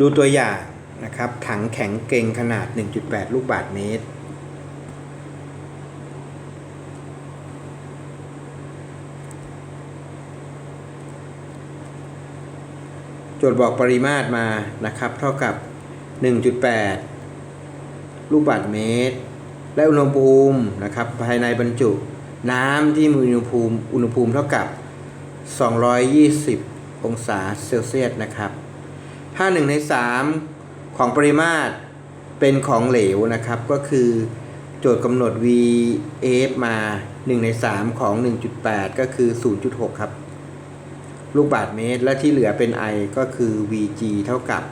ดูตัวอย่างนะครับ ถังแข็งเกรงขนาด 1.8 ลูกบาศก์เมตร โจทย์บอกปริมาตรมานะครับ เท่ากับ 1.8 ลูกบาศก์เมตร และอุณหภูมินะครับ ภายในบรรจุน้ำที่มีอุณหภูมิอุณหภูมิเท่ากับ 220 องศาเซลเซียสนะครับ ถ้า1ใน 3 ของปริมาตรเป็นของเหลวนะครับ ก็คือโจทย์กำหนด VF มา 1 ใน 3 ของ 1.8 ก็คือ 0.6 ครับ ลูกบาศก์เมตร และที่เหลือเป็น I ก็คือ VG เท่ากับ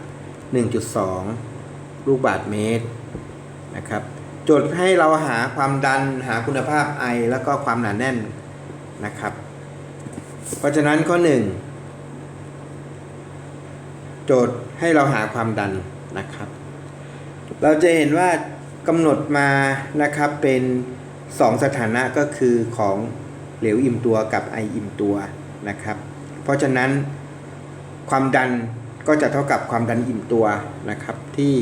1.2 ลูกบาศก์เมตรนะครับโจทย์ให้เราหาความดันหาคุณภาพ I แล้วก็ความหนาแน่นนะครับ เพราะฉะนั้นข้อ 1 โจทย์ให้เราหาความดันนะครับ เราจะเห็นว่ากำหนดมานะครับเป็น 2 สถานะก็คือของเหลวอิ่มตัวกับไออิ่มตัวนะครับ เพราะฉะนั้นความดันก็จะเท่ากับความดันอิ่มตัวนะครับ ที่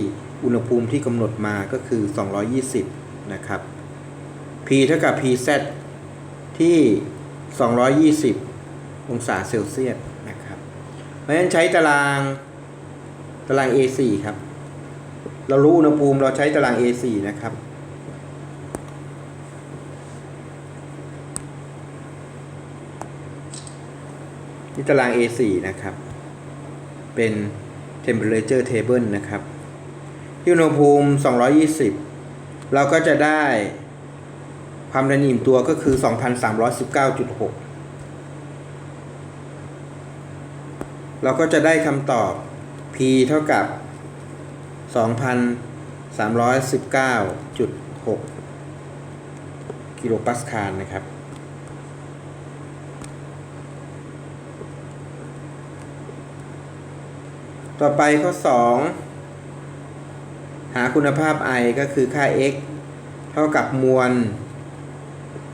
อุณหภูมิที่กำหนดมาก็คือ 220 นะครับ P เท่ากับ PZ ที่ 220 องศาเซลเซียสนะครับ เพราะฉะนั้นใช้ตาราง ตาราง A4 ครับ เรารู้อุณหภูมิเราใช้ตาราง A4 นะครับ นี่ตาราง A4 นะครับ เป็น temperature table นะครับ ที่อุณหภูมิ 220 เราก็จะได้ความดันอิ่มตัวก็คือ 2,319.6 เราก็จะได้คำตอบ P เท่ากับ 2,319.6 กิโลปาสคาลนะครับ ต่อไปข้อ 2 หาคุณภาพ I ก็คือค่า x เท่ากับมวล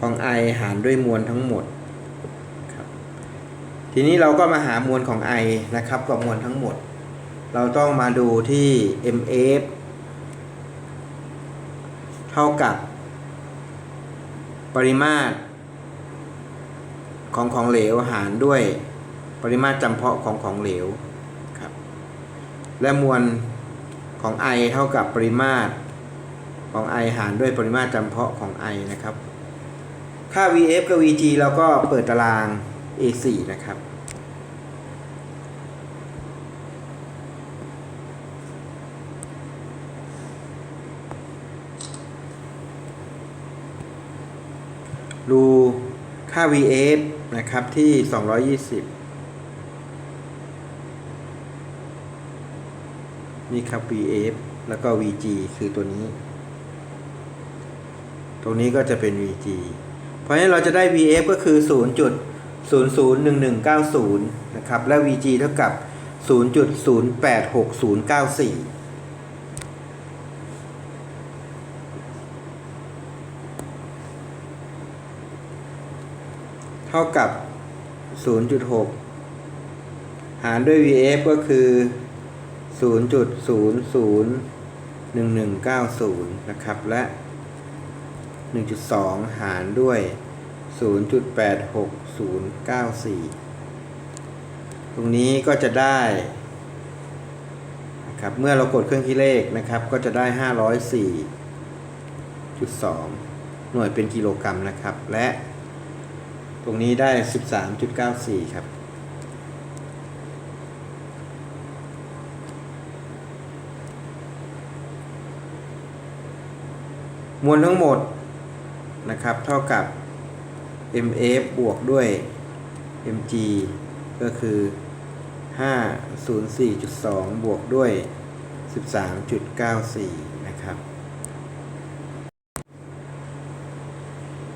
ของ I หารด้วยมวลทั้งหมดครับทีนี้เราก็มาหามวลของ I นะครับกับมวลทั้งหมด เราต้องมาดูที่ MF เท่ากับ ปริมาตร ของของเหลวหารด้วยปริมาตรจำเพาะของของเหลวครับ และมวลของ I เท่ากับปริมาตรของ I หารด้วยปริมาตรจำเพาะของ I นะครับ ค่า VF กับ VG เราก็เปิดตาราง A4 นะครับ ดูค่า VF นะครับที่ 220 นี่ครับ VF แล้วก็ VG คือตัวนี้ ตรงนี้ก็จะเป็น VG เพราะฉะนั้นเราจะได้ VF ก็คือ 0.001190 นะครับ และ VG เท่ากับ 0.086094 เท่ากับ 0.6 หารด้วย VF ก็คือ 0.001190 นะครับ และ 1.2 หารด้วย 0.86094 ตรงนี้ก็จะได้นะครับเมื่อเรากดเครื่องคิดเลขนะครับ ก็จะได้ 504.2 หน่วยเป็นกิโลกรัมนะครับ และ รงนี้ได้ 13.94 ครับ มวลทั้งหมดนะครับ เท่ากับ MF บวกด้วย MG ก็คือ 504.2 บวกด้วย 13.94 นะครับ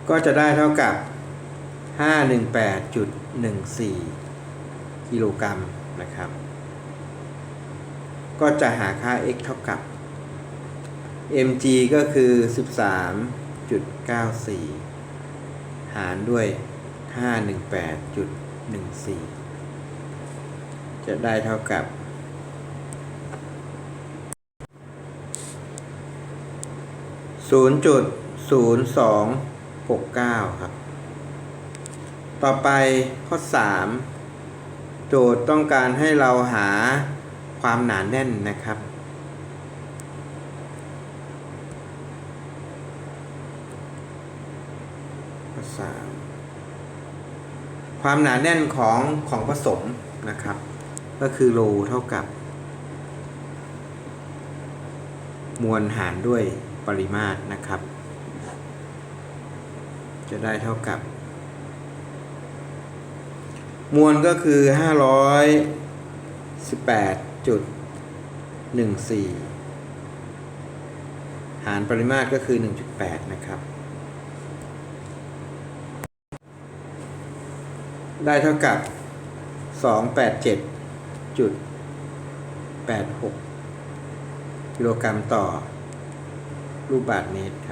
ก็จะได้เท่ากับ 518.14 กิโลกรัมนะครับ ก็จะหาค่า x เท่ากับ mg ก็คือ 13.94 หารด้วย 518.14 จะได้เท่ากับ0.0269 ครับ ต่อไปข้อสามโจทย์ต้องการให้เราหาความหนาแน่นนะครับ ข้อสามความหนาแน่นของของผสมนะครับ ก็คือโลเท่ากับ มวลหารด้วยปริมาตรนะครับ จะได้เท่ากับ มวลก็คือห้าร้อยสิบแปดจุดหนึ่งสี่หารปริมาตรก็คือหนึ่งจุดแปดนะครับ ได้เท่ากับสองแปดเจ็ดจุดแปดหกกิโลกรัมต่อลูกบาทเมตรครับ